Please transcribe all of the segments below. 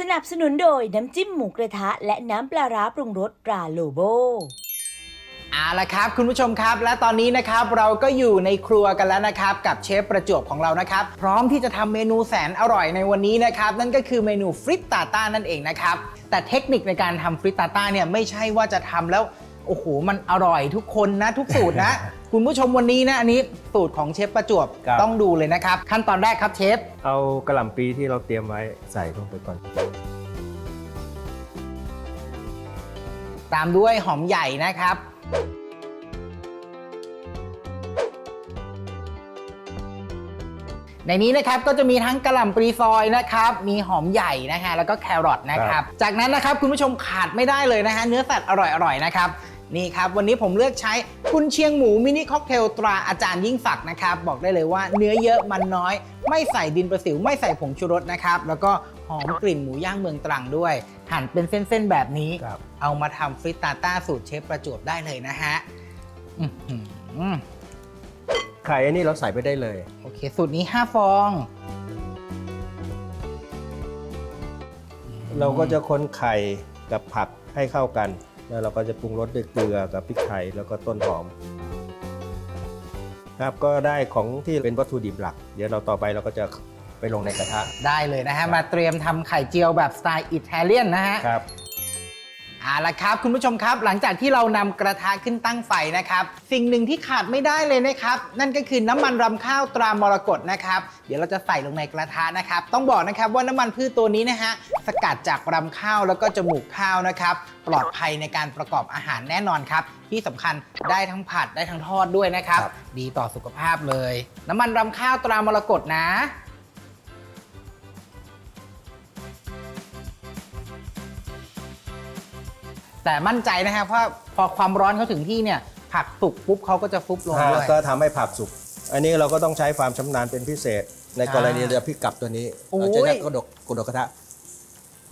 สนับสนุนโดยน้ำจิ้มหมูกระทะ และน้ำปลาร้าปรุงรสตราโลโบเอาละครับคุณผู้ชมครับ และตอนนี้นะครับเราก็อยู่ในครัวกันแล้วนะครับ กับเชฟประจวบของเรานะครับ พร้อมที่จะทำเมนูแสนอร่อยในวันนี้นะครับ นั่นก็คือเมนูฟริตตาต้านั่นเองนะครับ แต่เทคนิคในการทำฟริตตาต้าเนี่ยไม่ใช่ว่าจะทำแล้วโอ้โหมันอร่อยทุกคนนะทุกสูตรนะ คุณผู้ชมวันนี้นะอันนี้สูตรของเชฟประจวบครับ ต้องดูเลยนะครับ ขั้นตอนแรกครับเชฟ เอากระหล่ำปีที่เราเตรียมไว้ใส่ลงไปก่อน ตามด้วยหอมใหญ่นะครับ ในนี้นะครับก็จะมีทั้งกระหล่ำปลีซอยนะครับ มีหอมใหญ่นะฮะแล้วก็แครอทนะครับ จากนั้นนะครับคุณผู้ชมขาดไม่ได้เลยนะฮะเนื้อสัตว์อร่อยๆนะครับนี่ครับ วันนี้ผมเลือกใช้กุนเชียงหมูมินิค็อกเทลตราอาจารย์ยิ่งศักดิ์นะครับ บอกได้เลยว่าเนื้อเยอะมันน้อย ไม่ใส่ดินประสิว ไม่ใส่ผงชูรสนะครับ แล้วก็ห อมกลิ่นหมูย่างเมืองตรังด้วย หั่นเป็นเส้นๆแบบนี้ ครับ เอามาทำฟริตตาต้าสูตรเชฟประจวบได้เลยนะฮะอื้อหือไข่อันนี้เราใส่ไปได้เลย โอเค สูตรนี้ 5 ฟองเราก็จะคนไข่กับผักให้เข้ากัน แล้วเราก็จะปรุงรสด้วยเกลือกับพริกไทยแล้วก็ต้นหอม ครับก็ได้ของที่เป็นวัตถุดิบหลัก เดี๋ยวเราต่อไปเราก็จะ ไปลงในกระทะ ได้เลยนะฮะ มาเตรียมทำไข่เจียวแบบสไตล์อิตาเลียนนะฮะครับเอาละครับ คุณผู้ชมครับ หลังจากที่เรานำกระทะขึ้นตั้งไฟนะครับ สิ่งหนึ่งที่ขาดไม่ได้เลยนะครับ นั่นก็คือน้ำมันรำข้าวตรามรกตนะครับ เดี๋ยวเราจะใส่ลงในกระทะนะครับ ต้องบอกนะครับว่าน้ำมันพืชตัวนี้นะฮะสกัดจากรำข้าวแล้วก็จมูกข้าวนะครับ ปลอดภัยในการประกอบอาหารแน่นอนครับ ที่สำคัญได้ทั้งผัดได้ทั้งทอดด้วยนะครับครับดีต่อสุขภาพเลย น้ำมันรำข้าวตรามรกตนะ แต่มั่นใจนะครับเพราะพอความร้อนเขาถึงที่เนี่ย ผักสุกปุ๊บเขาก็จะฟุบลงด้วย ก็ทำให้ผักสุก อันนี้เราก็ต้องใช้ความชำนาญเป็นพิเศษ ในกรณีอ่าเราจะพลิกกลับตัวนี้โอ้ย เราจะได้กระดกกระดกกระทะ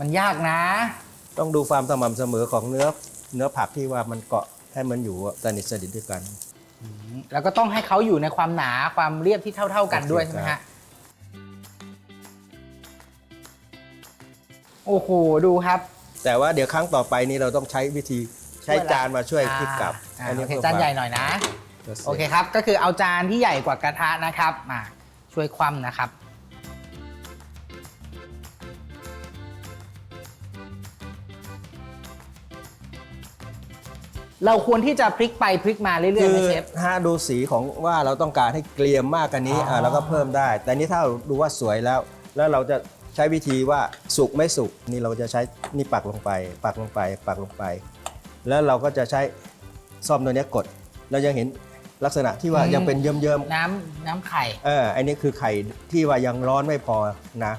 มันยากนะ ต้องดูความสม่ำเสมอของเนื้อเนื้อผักที่ว่ามันเกาะให้มันอยู่สนิทสนิทด้วยกัน แล้วก็ต้องให้เขาอยู่ในความหนาความเรียบที่เท่า ๆกันด้วยโอเคใช่ไหมครัฮะบโอ้โห ดูครับ แต่ว่าเดี๋ยวครั้งต่อไปนี้เราต้องใช้วิธีใช้จานมาช่วยพลิกกลับอ่าอันนี้โอเคพื่จานใหญ่ควมหน่อยนะเพื่อเซฟโอเคครับ ก็คือเอาจานที่ใหญ่กว่ากระทะนะครับมาช่วยคว่ำนะครับ เราควรที่จะพลิกไปพลิกมาเรื่อยๆคืไหมอเชฟ ถ้าดูสีของว่าเราต้องการให้เกลียมมากกันนี้อ๋ออ่าเราก็เพิ่มได้ แต่นี้ถ้าเราดูว่าสวยแล้ว แล้วเราจะ ใช้วิธีว่าสุกไม่สุกนี่เราจะใช้นี่ปักลงไป ปักลงไป ปักลงไป แล้วเราก็จะใช้ซ่อมตัวเนี้ยกด เรายังเห็นลักษณะที่ว่าอืมยังเป็นเยิ้มน้ำน้ำไข่ๆเอออันนี้คือไข่ที่ว่ายังร้อนไม่พอนะ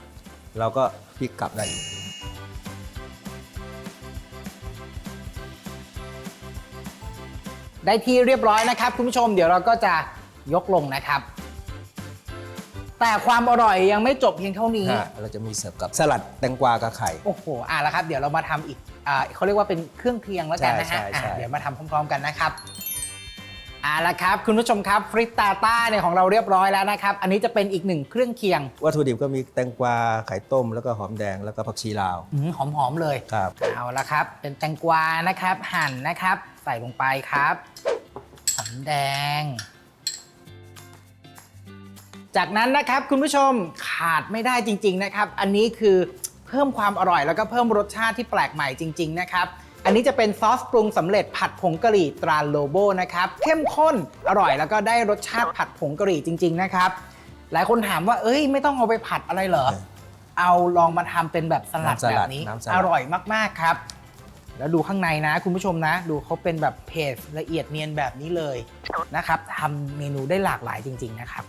เราก็พลิกกลับได้ได้ที่เรียบร้อยนะครับ คุณผู้ชมเดี๋ยวเราก็จะยกลงนะครับ แต่ความอร่อยยังไม่จบเพียงเท่านี้ ฮะเราจะมีเสิร์ฟกับสลัดแตงกวากับไข่ โอ้โหอะแล้วครับ เดี๋ยวเรามาทำอีกอ่าเขาเรียกว่าเป็นเครื่องเคียงแล้วกันนะฮะใช่ใช่ใช่ อะเดี๋ยวมาทำพร้อม ๆ กันนะครับอ่าละครับ คุณผู้ชมครับฟริตตาต้าเนี่ยของเราเรียบร้อยแล้วนะครับ อันนี้จะเป็นอีกหนึ่งเครื่องเคียงวัตถุดิบก็มีแตงกวาไข่ต้ม แล้วก็หอมแดงแล้วก็ผักชีลาวหืมหอมๆเลย ครับ เอาละครับ เป็นแตงกวานะครับ หั่นนะครับ ใส่ลงไปครับหอมแดง จากนั้นนะครับคุณผู้ชมขาดไม่ได้จริง ๆนะครับ อันนี้คือเพิ่มความอร่อยแล้วก็เพิ่มรสชาติที่แปลกใหม่จริง ๆ นะครับ อันนี้จะเป็นซอสปรุงสำเร็จผัดผงกะหรี่ตราโลโบนะครับเข้มข้นอร่อยแล้วก็ได้รสชาติผัดผงกะหรี่จริง ๆ นะครับ หลายคนถามว่าเอ้ยไม่ต้องเอาไปผัดอะไรเหรอเออเอาลองมาทำเป็นแบบสลัดน้ำสลัแบดบนี้น้ำสลัดอร่อยมากๆครับ แล้วดูข้างในนะคุณผู้ชมนะ ดูเขาเป็นแบบเพจละเอียดเนียนแบบนี้เลยนะครับทำเมนูได้หลากหลายจริง ๆ นะครับ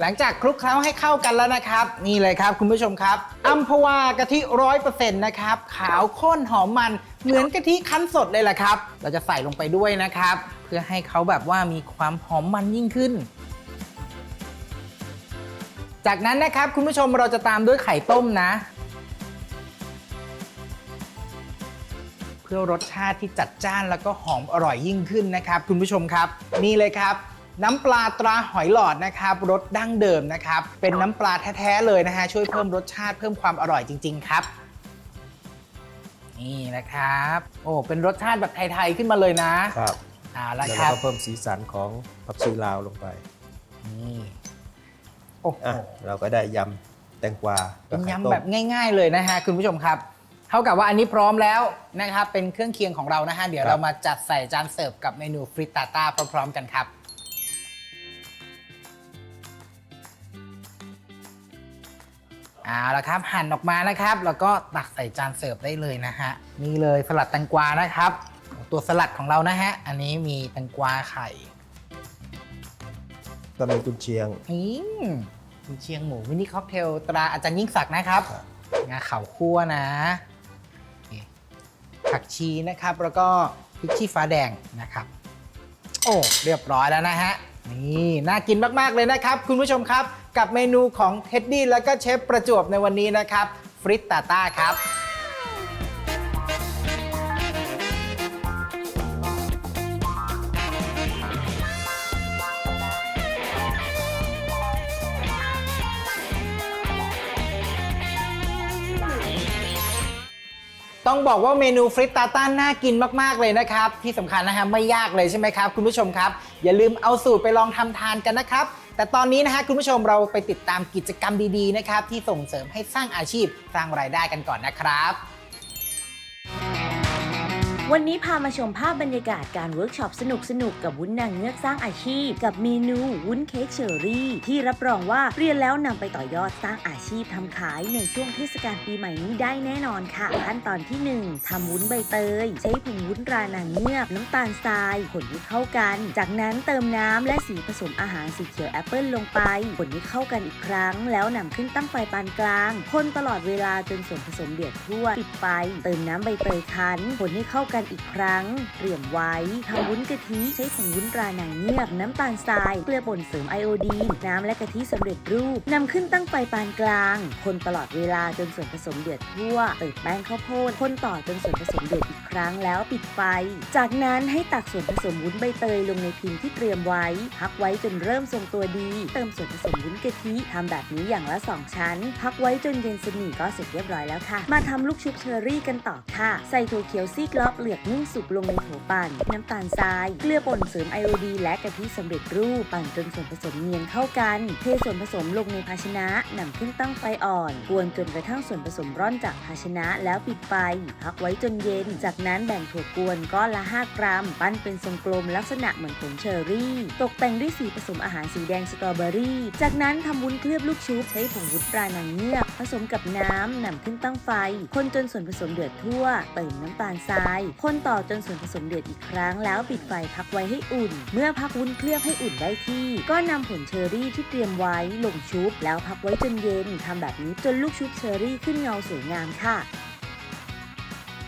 หลังจากคลุกเคล้าให้เข้ากันแล้วนะครับ นี่เลยครับคุณผู้ชมครับอัมพวากะทิร้อยเปอร์เซ็นต์นะครับ ขาวข้นหอมมันเหมือนกะทิคั้นสดเลยแหละครับ เราจะใส่ลงไปด้วยนะครับ เพื่อให้เขาแบบว่ามีความหอมมันยิ่งขึ้นจากนั้นนะครับคุณผู้ชมเราจะตามด้วยไข่ต้มนะ พื่อรสชาติที่จัดจ้านแล้วก็หอมอร่อยยิ่งขึ้นนะครับ คุณผู้ชมครับ นี่เลยครับ น้ำปลาตราหอยหลอดนะครับรสดั้งเดิมนะครับ เป็นน้ำปลาแท้ๆเลยนะฮะช่วยเพิ่มรสชาติเพิ่มความอร่อยจริง ๆ ครับ นี่นะครับ โอ้เป็นรสชาติแบบไทยๆขึ้นมาเลยนะครับเอาละแล้วคเรารับ ก็เพิ่มสีสันของผักชีลาวลงไปนี่โอ้โหอะเราก็ได้ยำแตงกวาเป็นกับไข่ยำต้มแบบง่าย ๆ เลยนะฮะคุณผู้ชมครับ เท่ากับว่าอันนี้พร้อมแล้วนะครับ เป็นเครื่องเคียงของเรานะฮะ เดี๋ยวเรามาจัดใส่จานเสิร์ฟกับเมนูฟริตตาต้าพร้อมๆกันครับ เอาละครับหั่นออกมานะครับ แล้วก็ตักใส่จานเสิร์ฟได้เลยนะฮะ นี่เลยสลัดแตงกวานะครับ ตัวสลัดของเรานะฮะ อันนี้มีแตงกวาไข่ก็มีกุนเชียงอืมกุนเชียงหมูมินิค็อกเทลตราอาจารย์ยิ่งศักดิ์นะครับครับงาขาวคั่วนะนี่ ผักชีนะครับ แล้วก็พริกชี้ฟ้าแดงนะครับ โอ้เรียบร้อยแล้วนะฮะนี่น่ากินมากๆเลยนะครับ คุณผู้ชมครับ กับเมนูของเท็ดดี้แล้วก็เชฟประจวบในวันนี้นะครับ ฟริตตาต้าครับ ต้องบอกว่าเมนูฟริตตาต้าน่ากินมากๆเลยนะครับ ที่สำคัญนะฮะไม่ยากเลยใช่ไหมครับ คุณผู้ชมครับ อย่าลืมเอาสูตรไปลองทำทานกันนะครับ แต่ตอนนี้นะฮะคุณผู้ชมเราไปติดตามกิจกรรมดีๆนะครับที่ส่งเสริมให้สร้างอาชีพสร้างรายได้กันก่อนนะครับ วันนี้พามาชมภาพบรรยากาศการเวิร์กช็อปสนุกๆกับวุ้นนางเงือกสร้างอาชีพ กับเมนูวุ้นเค้กเชอรี่ ที่รับรองว่าเรียนแล้วนำไปต่อยอดสร้างอาชีพทำขายในช่วงเทศกาลปีใหม่นี้ได้แน่นอนค่ะ ขั้นตอนที่ 1ทำวุ้นใบเตย ใช้ผงวุ้นรานางเงือกน้ำตาลทรายผลให้เข้ากัน จากนั้นเติมน้ำและสีผสมอาหารสีเขียวแอปเปิลลงไปผลให้เข้ากันอีกครั้ง แล้วนำขึ้นตั้งไฟปานกลางคนตลอดเวลาจนส่วนผสมเดือดทั่วปิดไฟเติมน้ำใบเตยคั้นผลให้เข้ากันอีกครั้ง เตรียมไว้ทำวุ้นกะทิใช้ผงวุ้นตรานางเงือกน้ำตาลทราย เกลือป่นเสริมไอโอดีน น้ำและกะทิสำเร็จรูปนำขึ้นตั้งไฟปานกลาง คนตลอดเวลาจนส่วนผสมเดือดทั่วเติมแป้งข้าวโพดคนต่อจนส่วนผสมเดือดอีก ครั้งแล้วปิดไฟ จากนั้นให้ตักส่วนผสมวุ้นใบเตยลงในพิมพ์ที่เตรียมไว้ พักไว้จนเริ่มทรงตัวดี เติมส่วนผสมวุ้นกะทิทำแบบนี้อย่างละ 2 ชั้น พักไว้จนเย็นสนิทก็เสร็จเรียบร้อยแล้วค่ะ มาทำลูกชุบเชอรี่กันต่อค่ะ ใส่ถั่วเขียวซีกล็อกเหลือกนึ่งสุกลงในโถปั่น น้ำตาลทราย เกลือป่นเสริมไอโอดีและกะทิสำเร็จรูปปั่นจนส่วนผสมเนียนเข้ากัน เทส่วนผสมลงในภาชนะนำขึ้นตั้งไฟอ่อน กวนจนกระทั่งส่วนผสมร่อนจากภาชนะแล้วปิดไฟ พักไว้จนเย็น จากนั้นแบ่งถั่วกวนก้อนละ 5 กรัม ปั้นเป็นทรงกลมลักษณะเหมือนผงเชอร์รี่ ตกแต่งด้วยสีผสมอาหารสีแดงสตรอเบอรี่ จากนั้นทำวุ้นเคลือบลูกชุบ ใช้ผงวุ้นปลานางเงือกผสมกับน้ำนำขึ้นตั้งไฟ คนจนส่วนผสมเดือดทั่ว เติมน้ำตาลทราย คนต่อจนส่วนผสมเดือดอีกครั้ง แล้วปิดไฟพักไว้ให้อุ่น เมื่อพักวุ้นเคลือบให้อุ่นได้ที่ ก็นำผลเชอร์รี่ที่เตรียมไว้ลงชุบ แล้วพักไว้จนเย็นทำแบบนี้จนลูกชุบเชอร์รี่ขึ้นเงาสวยงามค่ะ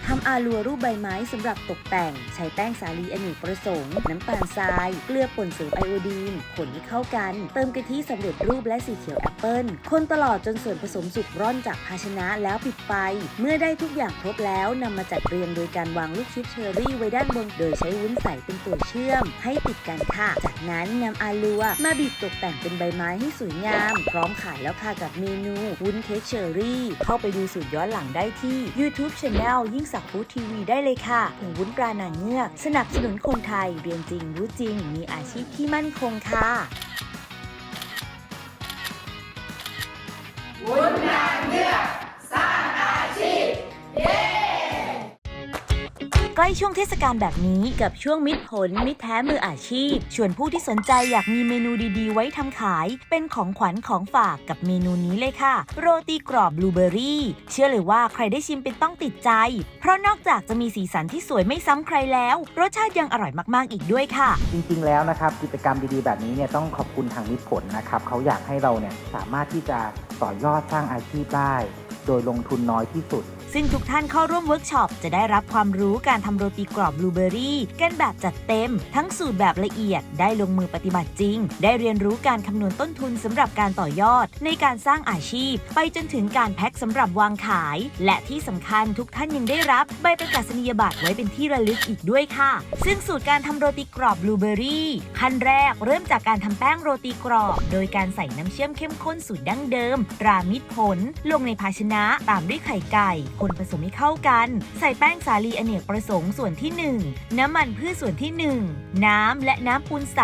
ทำอาลัวรูปใบไม้สำหรับตกแต่ง ใช้แป้งสาลีอเนกประสงค์ น้ำตาลทราย เกลือป่นเสริมไอโอดีนคนให้เข้ากัน เติมกะทิสำเร็จรูปและสีเขียวแอปเปิลคนตลอดจนส่วนผสมสุกร่อนจากภาชนะแล้วปิดไฟ เมื่อได้ทุกอย่างครบแล้วนำมาจัดเรียงโดยการวางลูกชุบเชอร์รี่ไว้ด้านบน โดยใช้วุ้นใสเป็นตัวเชื่อม ให้ติดกันค่ะ จากนั้นนำอาลัวมาบีบตกแต่งเป็นใบไม้ให้สวยงาม พร้อมขายแล้วค่ะกับเมนูวุ้นเค้กเชอร์รี่ เข้าไปดูสูตรย้อนหลังได้ที่ YouTube Channel ยิ่งสักฟู้ดทีวีได้เลยค่ะผงวุ้นปลานางเงือก สนับสนุนคนไทย เรียนจริงรู้จริง มีอาชีพที่มั่นคงค่ะวุ้นนางเงือก ใกล้ช่วงเทศกาลแบบนี้กับช่วงมิตรผล มิตรแท้มืออาชีพ ชวนผู้ที่สนใจอยากมีเมนูดีๆ ไว้ทำขาย เป็นของขวัญของฝากกับเมนูนี้เลยค่ะ โรตีกรอบบลูเบอรี่ เชื่อเลยว่าใครได้ชิมเป็นต้องติดใจ เพราะนอกจากจะมีสีสันที่สวยไม่ซ้ำใครแล้ว รสชาติยังอร่อยมากๆอีกด้วยค่ะ จริงๆแล้วนะครับกิจกรรมดีๆ แบบนี้เนี่ยต้องขอบคุณทางมิตรผลนะครับเขาอยากให้เราเนี่ยสามารถที่จะต่อยอดสร้างอาชีพได้ โดยลงทุนน้อยที่สุด ซึ่งทุกท่านเข้าร่วมเวิร์กช็อปจะได้รับความรู้การทำโรตีกรอบบลูเบอรี่กันแบบจัดเต็ม ทั้งสูตรแบบละเอียดได้ลงมือปฏิบัติจริง ได้เรียนรู้การคำนวณต้นทุนสำหรับการต่อยอด ในการสร้างอาชีพ ไปจนถึงการแพ็คสำหรับวางขาย และที่สำคัญทุกท่านยังได้รับใบประกาศนียบัตรไว้เป็นที่ระลึกอีกด้วยค่ะ ซึ่งสูตรการทำโรตีกรอบบลูเบอรี่ขั้นแรกเริ่มจากการทำแป้งโรตีกรอบ โดยการใส่น้ำเชื่อมเข้มข้นสูตรดั้งเดิม รามิตรผล ลงในภาชนะตามด้วยไข่ไก่คนผสมให้เข้ากัน ใส่แป้งสาลีอเนกประสงค์ส่วนที่ 1 น้ำมันพืชส่วนที่ 1 น้ำและน้ำปูนใส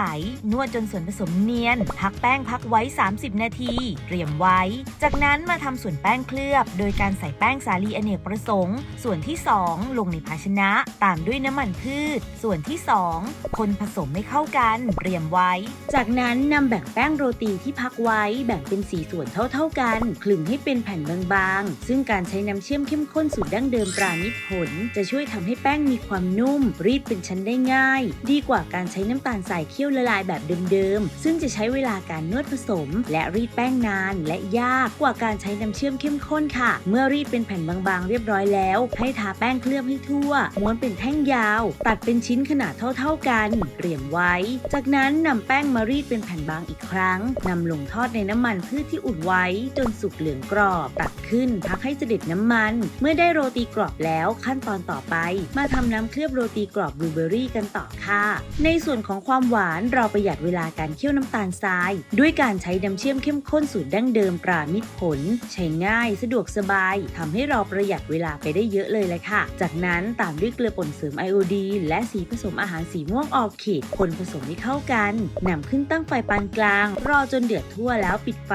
นวดจนส่วนผสมเนียน พักแป้งพักไว้ 30 นาที เตรียมไว้ จากนั้นมาทำส่วนแป้งเคลือบ โดยการใส่แป้งสาลีอเนกประสงค์ ส่วนที่ 2 ลงในภาชนะ ตามด้วยน้ำมันพืช ส่วนที่ 2 คนผสมให้เข้ากัน เตรียมไว้ จากนั้นนำแบ่งแป้งโรตีที่พักไว้แบ่งเป็นสีส่วนเท่า ๆกัน คลึงให้เป็นแผ่นบางๆ ซึ่งการใช้น้ำเชื่อมเข้มข้นสูตรดั้งเดิมตรามิตผล จะช่วยทำให้แป้งมีความนุ่ม รีดเป็นชั้นได้ง่าย ดีกว่าการใช้น้ำตาลทรายเคี่ยวละลายแบบเดิมๆ ซึ่งจะใช้เวลาการนวดผสม และรีดแป้งนานและยากกว่าการใช้น้ำเชื่อมเข้มข้นค่ะ เมื่อรีดเป็นแผ่นบางๆ เรียบร้อยแล้ว ให้ทาแป้งเคลือบให้ทั่ว ม้วนเป็นแท่งยาว ตัดเป็นชิ้นขนาดเท่า ๆกันเตรียมไว้ จากนั้นนำแป้งมารีดเป็นแผ่นบางอีกครั้งนำลงทอดในน้ำมันพืชที่อุ่นไว้ จนสุกเหลืองกรอบ ตักขึ้นพักให้เสด็จน้ำมันเมื่อได้โรตีกรอบแล้วขั้นตอนต่อไป มาทำน้ำเคลือบโรตีกรอบบลูเบอรี่กันต่อค่ะ ในส่วนของความหวานเราประหยัดเวลาการเคี่ยวน้ำตาลทราย ด้วยการใช้น้ำเชื่อมเข้มข้นสูตรดั้งเดิมปรามิตรผล ใช้ง่าย สะดวกสบายทำให้เราประหยัดเวลาไปได้เยอะเลยแหละค่ะ จากนั้นตามด้วยเกลือป่นเสริมไอโอดีนและสีผสมอาหารสีม่วงออร์คิดคนผสมให้เข้ากันนำขึ้นตั้งไฟปานกลาง รอจนเดือดทั่วแล้วปิดไฟ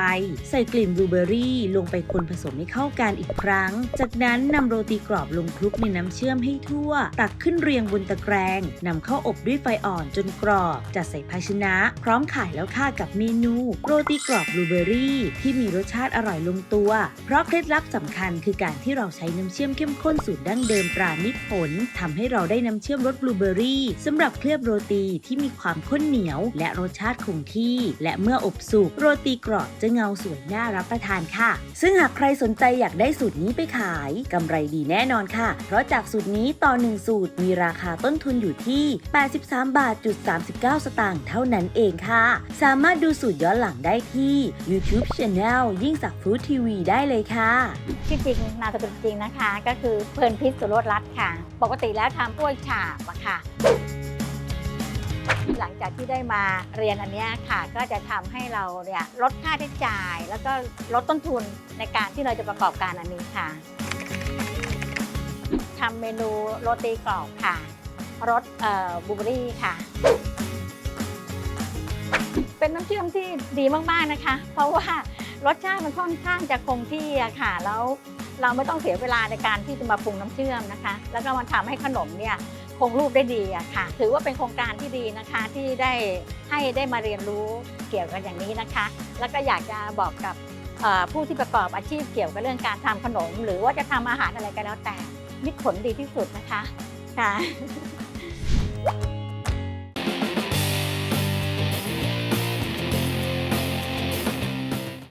ใส่กลิ่นบลูเบอรี่ ลงไปคนผสมให้เข้ากันอีกครั้ง จากนั้นนำโรตีกรอบลงคลุกในน้ำเชื่อมให้ทั่ว ตักขึ้นเรียงบนตะแกรงนำเข้าอบด้วยไฟอ่อนจนกรอบ จัดใส่ภาชนะ พร้อมขายแล้วค่ะกับเมนู โรตีกรอบบลูเบอรี่ ที่มีรสชาติอร่อยลงตัว เพราะเคล็ดลับสำคัญคือการที่เราใช้น้ำเชื่อมเข้มข้นสูตรดั้งเดิมปราณิตผลทำให้เราได้น้ำเชื่อมรสบลูเบอรี่สำหรับเคลือบโรตีที่มีความข้นเหนียว และรสชาติคงที่ และเมื่ออบสุกโรตีกรอบจะเงาสวยน่ารับประทานค่ะ ซึ่งหากใครสนใจอยากได้สูตรนี้ไปขายกำไรดีแน่นอนค่ะ เพราะจากสูตรนี้ต่อหนึ่งสูตรมีราคาต้นทุนอยู่ที่ 83 บาทจุด39 สตางค์เท่านั้นเองค่ะ สามารถดูสูตรย้อนหลังได้ที่ YouTube Channel ยิ่งสักฟู้ดทีวีได้เลยค่ะที่อจริงนามสกุลจริงนะคะ ก็คือเพลินพิษสุรธรัตน์ค่ะ ปกติแล้วทำกล้วยฉาบอะค่ะหลังจากที่ได้มาเรียนอันนี้ค่ะ ก็จะทำให้เราเนี่ยลดค่าใช้จ่าย แล้วก็ลดต้นทุนในการที่เราจะประกอบการอันนี้ค่ะ ทำเมนูโรตีกรอบค่ะรสบูเบอรี่ค่ะ เป็นน้ำเชื่อมที่ดีมากๆนะคะ เพราะว่ารสชาติมันค่อนข้างจะคงที่อะค่ะ แล้วเราไม่ต้องเสียเวลาในการที่จะมาปรุงน้ำเชื่อมนะคะ แล้วก็มันทำให้ขนมเนี่ยคงรูปได้ดีอะค่ะ ถือว่าเป็นโครงการที่ดีนะคะที่ได้ให้ได้มาเรียนรู้เกี่ยวกับอย่างนี้นะคะ แล้วก็อยากจะบอกกับผู้ที่ประกอบอาชีพเกี่ยวกับเรื่องการทำขนม หรือว่าจะทำอาหารอะไรก็แล้วแต่ มิตรผลดีที่สุดนะคะค่ะ